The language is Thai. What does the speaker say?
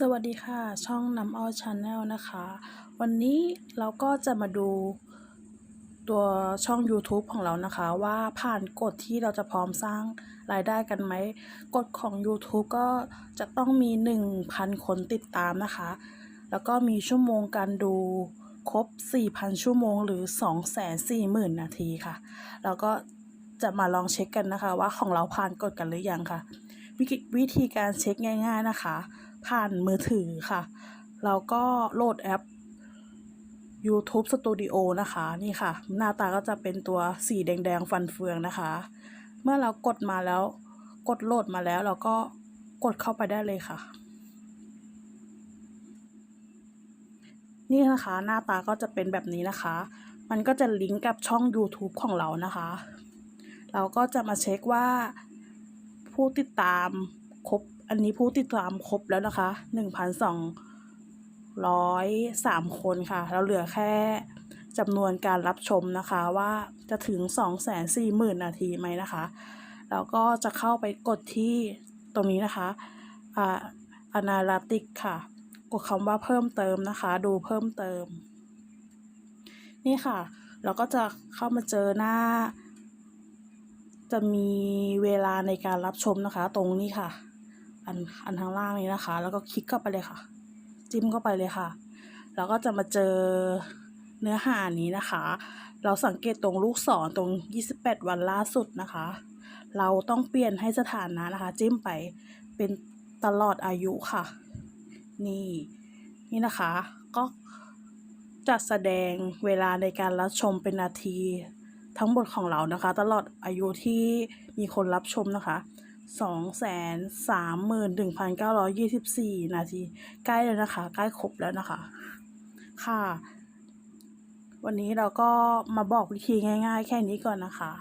สวัสดีค่ะ ช่องน้ำอ้อชาแนลนะคะ วันนี้เราก็จะมาดูตัวช่อง YouTube ของเรานะคะ ว่าผ่านกฎที่เราจะพร้อมสร้างรายได้กันไหมกฎของ YouTube ก็จะต้องมี 1,000 คนติดตามนะคะ แล้วก็มีชั่วโมงการดูครบ 4,000 ชั่วโมงหรือ 240,000 นาทีค่ะ แล้วก็จะมาลองเช็คกันนะคะ ว่าของเราผ่านกฎกันหรือยังค่ะ วิธีวิธีการเช็คง่าย ๆนะคะ ผ่านมือถือค่ะเราก็โหลดแอป YouTube Studio นะคะ นี่ค่ะ หน้าตาก็จะเป็นตัวสีแดงๆ ฟันเฟืองนะคะ เมื่อเรากดมาแล้ว กดโหลดมาแล้ว เราก็กดเข้าไปได้เลยค่ะ นี่นะคะ หน้าตาก็จะเป็นแบบนี้นะคะ มันก็จะลิงก์กับช่อง YouTube ของเรานะคะ เราก็จะมาเช็คว่าผู้ติดตามครบ อันนี้ผู้ติดตามครบแล้วนะคะหนึ่งพันสองร้อยสามคนค่ะ เราเหลือแค่จำนวนการรับชมนะคะว่าจะถึงสองแสนสี่หมื่นนาทีไหมนะคะเราก็จะเข้าไปกดที่ตรงนี้นะคะอ่า analytic ค่ะ กดคำว่าเพิ่มเติมนะคะ ดูเพิ่มเติม นี่ค่ะ เราก็จะเข้ามาเจอหน้า จะมีเวลาในการรับชมนะคะ ตรงนี้ค่ะ อันอันทางล่างนี้นะคะ แล้วก็คลิกเข้าไปเลยค่ะ จิ้มเข้าไปเลยค่ะ แล้วก็จะมาเจอเนื้อหานี้นะคะ เราสังเกตตรงลูกศรตรง 28 วันล่าสุดนะคะ เราต้องเปลี่ยนให้สถานะนะคะ จิ้มไปเป็นตลอดอายุค่ะ นี่นี่นะคะก็จัดแสดงเวลาในการรับชมเป็นนาทีทั้งหมดของเรานะคะ ตลอดอายุที่มีคนรับชมนะคะ สองแสนสามหมื่นหนึ่งพันเก้าร้อยยี่สิบสี่นาที ใกล้แล้วนะคะ ใกล้ครบแล้วนะคะ ค่ะ วันนี้เราก็มาบอกวิธีง่าย ๆ แค่นี้ก่อนนะคะ